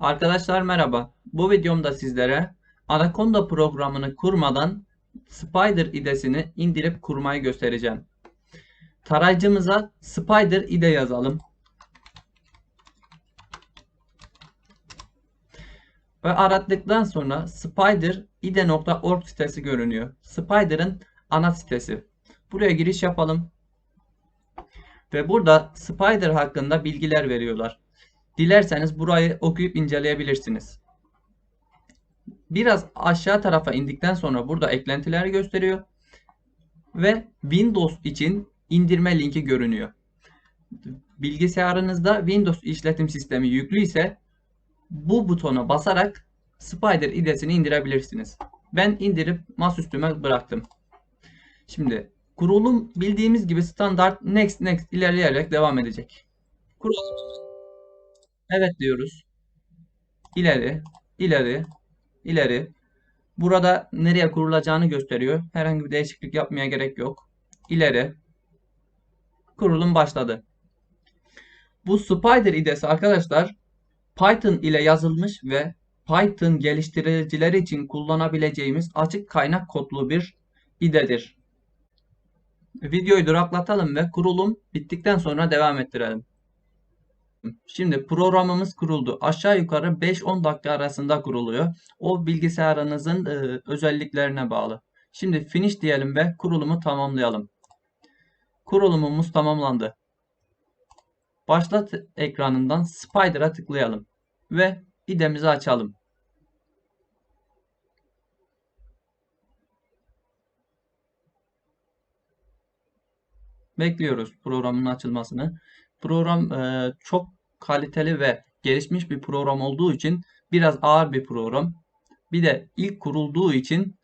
Arkadaşlar merhaba. Bu videomda sizlere Anaconda programını kurmadan Spider idesini indirip kurmayı göstereceğim. Tarayıcımıza Spider ide yazalım. Ve arattıktan sonra spideride.org sitesi görünüyor. Spider'ın ana sitesi. Buraya giriş yapalım. Ve burada Spider hakkında bilgiler veriyorlar. Dilerseniz burayı okuyup inceleyebilirsiniz. Biraz aşağı tarafa indikten sonra burada eklentileri gösteriyor. Ve Windows için indirme linki görünüyor. Bilgisayarınızda Windows işletim sistemi yüklü ise bu butona basarak Spider idesini indirebilirsiniz. Ben indirip masaüstüme bıraktım. Şimdi kurulum bildiğimiz gibi standart next next ilerleyerek devam edecek. Kurulum Evet diyoruz. İleri, ileri, ileri. Burada nereye kurulacağını gösteriyor. Herhangi bir değişiklik yapmaya gerek yok. İleri. Kurulum başladı. Bu Spider idesi arkadaşlar Python ile yazılmış ve Python geliştiricileri için kullanabileceğimiz açık kaynak kodlu bir idedir. Videoyu duraklatalım ve kurulum bittikten sonra devam ettirelim. Şimdi programımız kuruldu. Aşağı yukarı 5-10 dakika arasında kuruluyor. O bilgisayarınızın e, özelliklerine bağlı. Şimdi finish diyelim ve kurulumu tamamlayalım. Kurulumumuz tamamlandı. Başlat ekranından Spider'a tıklayalım ve idemizi açalım. Bekliyoruz programın açılmasını. Program e, çok kaliteli ve gelişmiş bir program olduğu için biraz ağır bir program. Bir de ilk kurulduğu için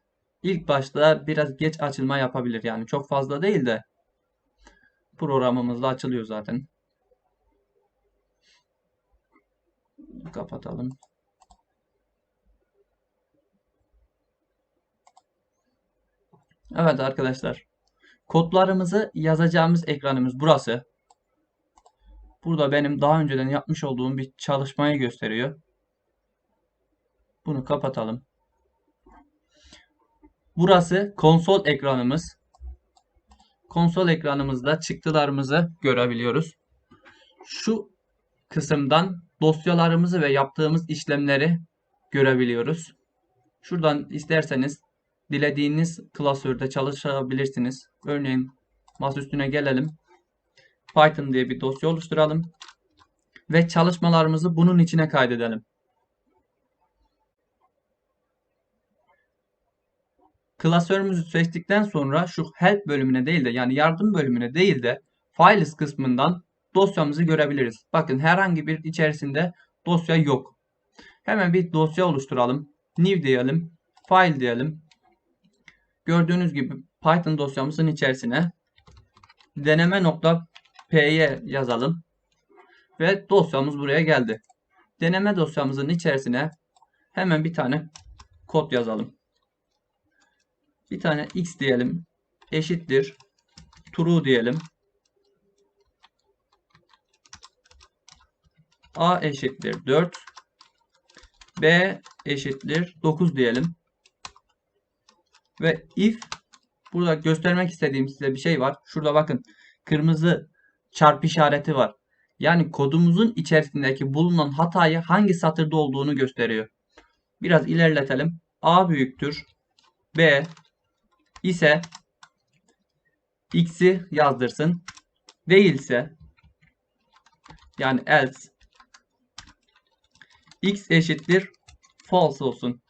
ilk başta biraz geç açılma yapabilir. Yani çok fazla değil de programımız da açılıyor zaten. Kapatalım. Evet arkadaşlar. Kodlarımızı yazacağımız ekranımız burası. Burada benim daha önceden yapmış olduğum bir çalışmayı gösteriyor. Bunu kapatalım. Burası konsol ekranımız. Konsol ekranımızda çıktılarımızı görebiliyoruz. Şu kısımdan dosyalarımızı ve yaptığımız işlemleri görebiliyoruz. Şuradan isterseniz dilediğiniz klasörde çalışabilirsiniz. Örneğin masaüstüne gelelim. Python diye bir dosya oluşturalım. Ve çalışmalarımızı bunun içine kaydedelim. Klasörümüzü seçtikten sonra şu help bölümüne değil de yani yardım bölümüne değil de files kısmından dosyamızı görebiliriz. Bakın herhangi bir içerisinde dosya yok. Hemen bir dosya oluşturalım. New diyelim. File diyelim. Gördüğünüz gibi Python dosyamızın içerisine deneme nokta P'ye yazalım. Ve dosyamız buraya geldi. Deneme dosyamızın içerisine hemen bir tane kod yazalım. Bir tane x diyelim. Eşittir. True diyelim. A eşittir 4. B eşittir 9 diyelim. Ve if burada göstermek istediğim size bir şey var. Şurada bakın kırmızı çarpı işareti var. Yani kodumuzun içerisindeki bulunan hatayı hangi satırda olduğunu gösteriyor. Biraz ilerletelim. A büyüktür. B ise x'i yazdırsın. Değilse yani else x eşittir false olsun.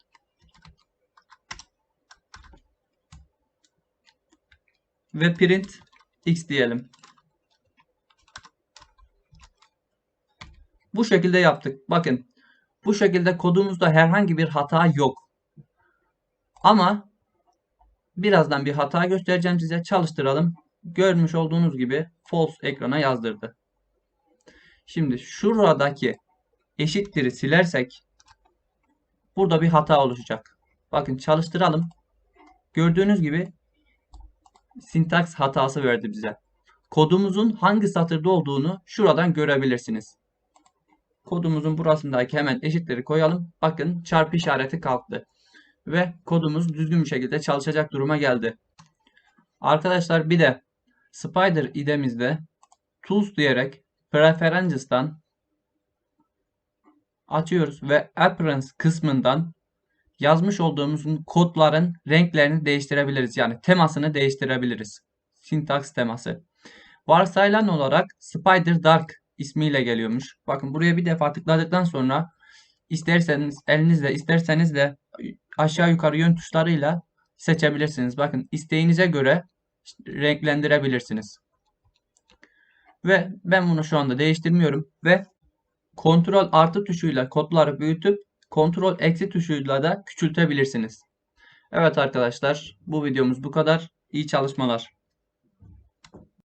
Ve print x diyelim. Bu şekilde yaptık. Bakın bu şekilde kodumuzda herhangi bir hata yok. Ama birazdan bir hata göstereceğim size. Çalıştıralım. Görmüş olduğunuz gibi false ekrana yazdırdı. Şimdi şuradaki eşittir'i silersek burada bir hata oluşacak. Bakın çalıştıralım. Gördüğünüz gibi sintaks hatası verdi bize. Kodumuzun hangi satırda olduğunu şuradan görebilirsiniz. Kodumuzun burasındaki hemen eşitleri koyalım. Bakın çarpı işareti kalktı. Ve kodumuz düzgün bir şekilde çalışacak duruma geldi. Arkadaşlar bir de Spider idemizde Tools diyerek Preferences'tan açıyoruz ve Appearance kısmından yazmış olduğumuz kodların renklerini değiştirebiliriz. Yani temasını değiştirebiliriz. Syntax teması. Varsayılan olarak Spider Dark ismiyle geliyormuş. Bakın buraya bir defa tıkladıktan sonra isterseniz elinizle isterseniz de aşağı yukarı yön tuşlarıyla seçebilirsiniz. Bakın isteğinize göre renklendirebilirsiniz. Ve ben bunu şu anda değiştirmiyorum ve kontrol artı tuşuyla kodları büyütüp kontrol eksi tuşuyla da küçültebilirsiniz. Evet arkadaşlar bu videomuz bu kadar. İyi çalışmalar.